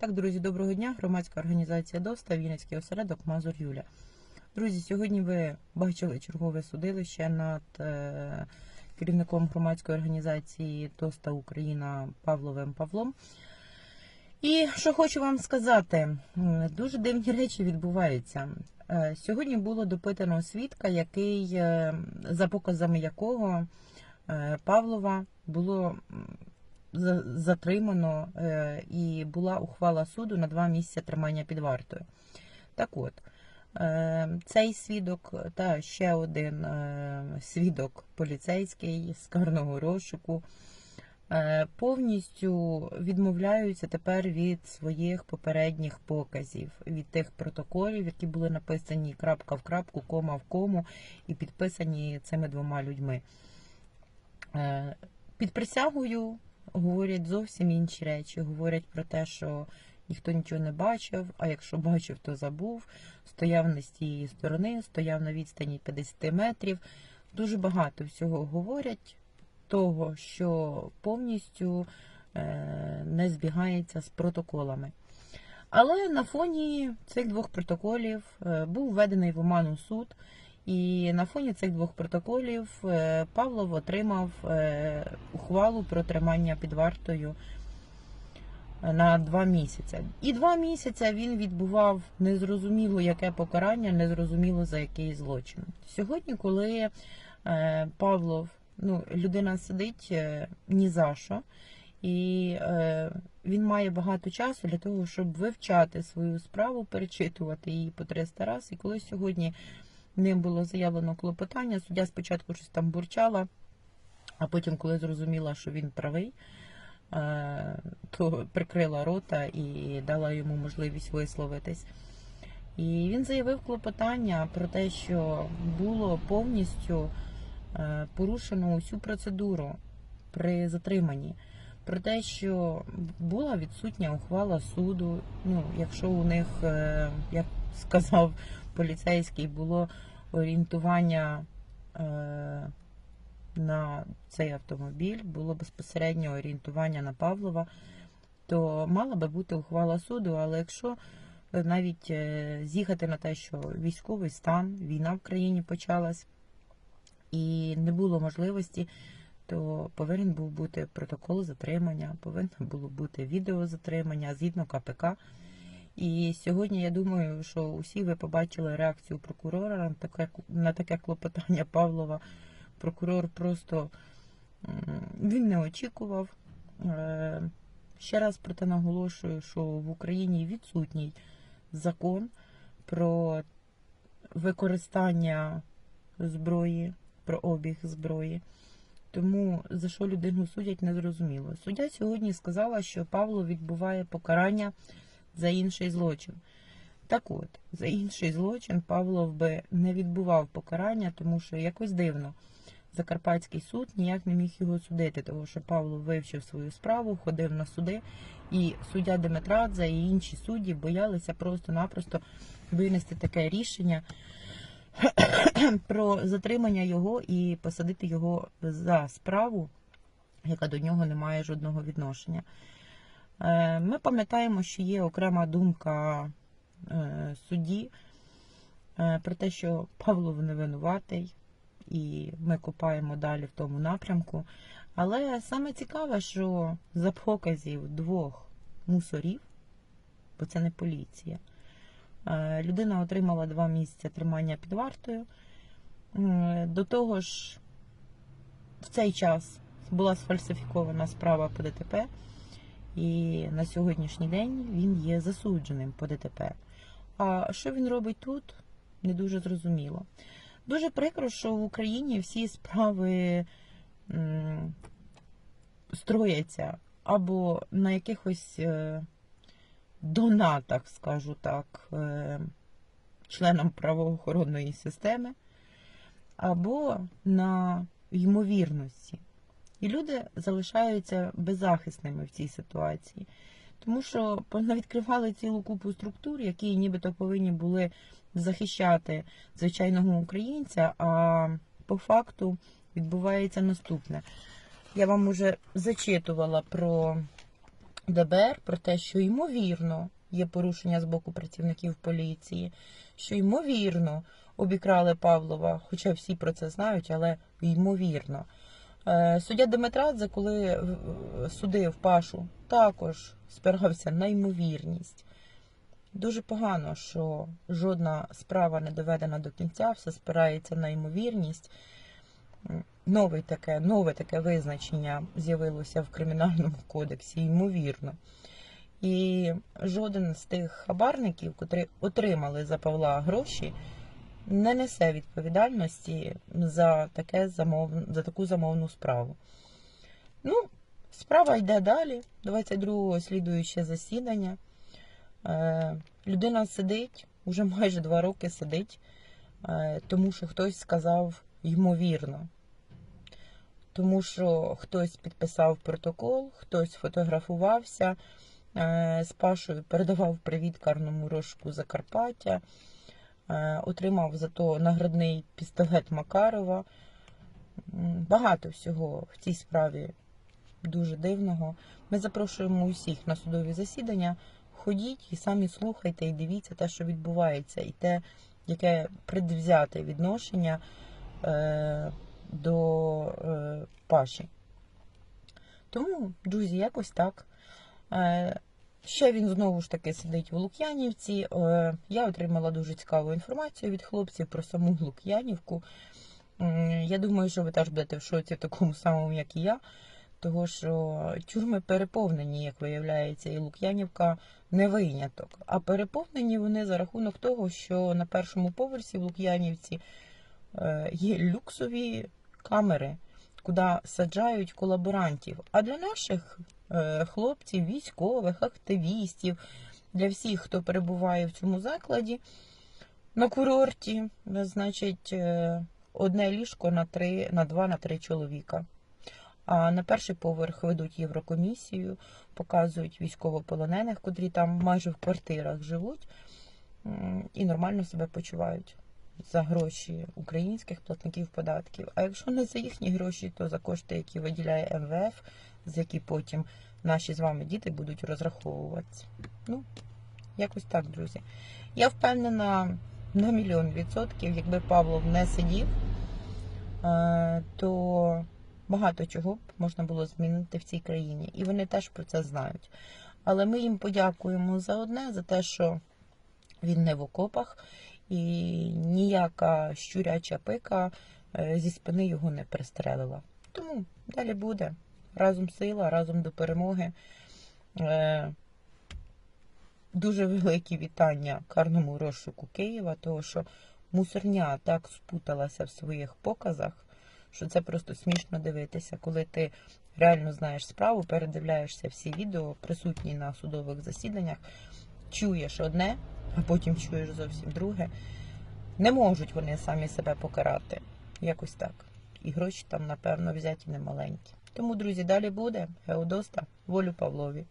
Так, друзі, доброго дня. Громадська організація ДОСТА, Вінницький осередок Мазур Юля. Друзі, сьогодні ви бачили чергове судилище над е, керівником громадської організації ДОСТА Україна Павловим Павлом. І що хочу вам сказати, дуже дивні речі відбуваються. Е, Сьогодні було допитано свідка, який, е, за показами якого е, Павлова було затримано е, і була ухвала суду на два місяці тримання під вартою. Так от, е, цей свідок та ще один е, свідок поліцейський з карного розшуку повністю відмовляються тепер від своїх попередніх показів, від тих протоколів, які були написані крапка в крапку, кома в кому і підписані цими двома людьми. Під присягою говорять зовсім інші речі. Говорять про те, що ніхто нічого не бачив, а якщо бачив, то забув. Стояв не з тієї сторони, стояв на відстані 50 метрів. Дуже багато всього говорять того, що повністю е, не збігається з протоколами. Але на фоні цих двох протоколів е, був введений в оману суд, і на фоні цих двох протоколів е, Павлов отримав е, ухвалу про тримання під вартою на два місяці. І два місяці він відбував незрозуміло яке покарання, незрозуміло за який злочин. Сьогодні, коли е, Павлов, ну, людина сидить е, ні за що, і е, він має багато часу для того, щоб вивчати свою справу, перечитувати її по 300 разів. І коли сьогодні ним було заявлено клопотання, суддя спочатку щось там бурчала, а потім, коли зрозуміла, що він правий, е, то прикрила рота і дала йому можливість висловитись. І він заявив клопотання про те, що було повністю е, порушено усю процедуру при затриманні. Про те, що була відсутня ухвала суду. Ну, якщо у них, е, як сказав поліцейський, було орієнтування е, на цей автомобіль, було безпосередньо орієнтування на Павлова, то мала би бути ухвала суду. Але якщо е, навіть е, з'їхати на те, що військовий стан, війна в країні почалась, і не було можливості, то повинен був бути протокол затримання, повинно було бути відео затримання згідно КПК. І сьогодні я думаю, що усі ви побачили реакцію прокурора на таке, на таке клопотання Павлова. Прокурор просто він не очікував. Е, Ще раз проте наголошую, що в Україні відсутній закон про використання зброї, про обіг зброї. Тому за що людину судять, не зрозуміло. Суддя сьогодні сказала, що Павло відбуває покарання за інший злочин. Так от, за інший злочин Павлов би не відбував покарання, тому що якось дивно. Закарпатський суд ніяк не міг його судити, тому що Павло вивчив свою справу, ходив на суди, і суддя Деметрадзе і інші судді боялися просто-напросто винести таке рішення про затримання його і посадити його за справу, яка до нього не має жодного відношення. Е, Ми пам'ятаємо, що є окрема думка е, судді е, про те, що Павлов не винуватий, і ми копаємо далі в тому напрямку. Але саме цікаве, що за показів двох мусорів, бо це не поліція, людина отримала два місяці тримання під вартою. До того ж, в цей час була сфальсифікована справа по ДТП, і на сьогоднішній день він є засудженим по ДТП. А що він робить тут, не дуже зрозуміло. Дуже прикро, що в Україні всі справи м, строяться або на якихось е, донатах, скажу так, е, членам правоохоронної системи, або на ймовірності. І люди залишаються беззахисними в цій ситуації. Тому що відкривали цілу купу структур, які нібито повинні були захищати звичайного українця, а по факту відбувається наступне. Я вам уже зачитувала про ДБР про те, що ймовірно є порушення з боку працівників поліції, що ймовірно обікрали Павлова, хоча всі про це знають, але ймовірно. Е, Суддя Димитрадзе, коли е, судив Пашу, також спирався на ймовірність. Дуже погано, що жодна справа не доведена до кінця, все спирається на ймовірність. Нове таке, нове таке визначення з'явилося в кримінальному кодексі, ймовірно. І жоден з тих хабарників, котрі отримали за Павла гроші, не несе відповідальності за, таке замов... за таку замовну справу. Ну, справа йде далі. 22-го слідуюче засідання. Е, людина сидить, уже майже два роки сидить, е, тому що хтось сказав ймовірно. Тому що хтось підписав протокол, хтось фотографувався е, з Пашою, передавав привіт карному розшуку Закарпаття, отримав зато наградний пістолет Макарова. Багато всього в цій справі дуже дивного. Ми запрошуємо усіх на судові засідання. Ходіть і самі слухайте і дивіться те, що відбувається, і те, яке предвзяте відношення е, до е, Паші. Тому, друзі, якось так. Е, ще він знову ж таки сидить у Лук'янівці. Е, я отримала дуже цікаву інформацію від хлопців про саму Лук'янівку. Я думаю, що ви теж будете в шоці такому самому, як і я. Того що тюрми переповнені, як виявляється, і Лук'янівка не виняток. А переповнені вони за рахунок того, що на першому поверсі в Лук'янівці е, є люксові камери, куди саджають колаборантів. А для наших хлопців, військових, активістів, для всіх, хто перебуває в цьому закладі, на курорті, е, значить, е, одне ліжко на три, на два, на три чоловіка. А на перший поверх ведуть Єврокомісію, показують військовополонених, котрі там майже в квартирах живуть і нормально себе почувають за гроші українських платників податків. А якщо не за їхні гроші, то за кошти, які виділяє МВФ, з які потім наші з вами діти будуть розраховуватися. Ну, якось так, друзі. Я впевнена на мільйон відсотків, якби Павлов не сидів, е, то багато чого б можна було змінити в цій країні. І вони теж про це знають. Але ми їм подякуємо за одне, за те, що він не в окопах, і ніяка щуряча пика е, зі спини його не пристрелила. Тому далі буде. Разом сила, разом до перемоги. Е, Дуже великі вітання карному розшуку Києва, того що мусорня так спуталася в своїх показах, що це просто смішно дивитися, коли ти реально знаєш справу, передивляєшся всі відео, присутні на судових засіданнях, чуєш одне, а потім чуєш зовсім друге. Не можуть вони самі себе покарати. Якось так. І гроші там, напевно, взяті немаленькі. Тому, друзі, далі буде. Геодоста, волю Павлові.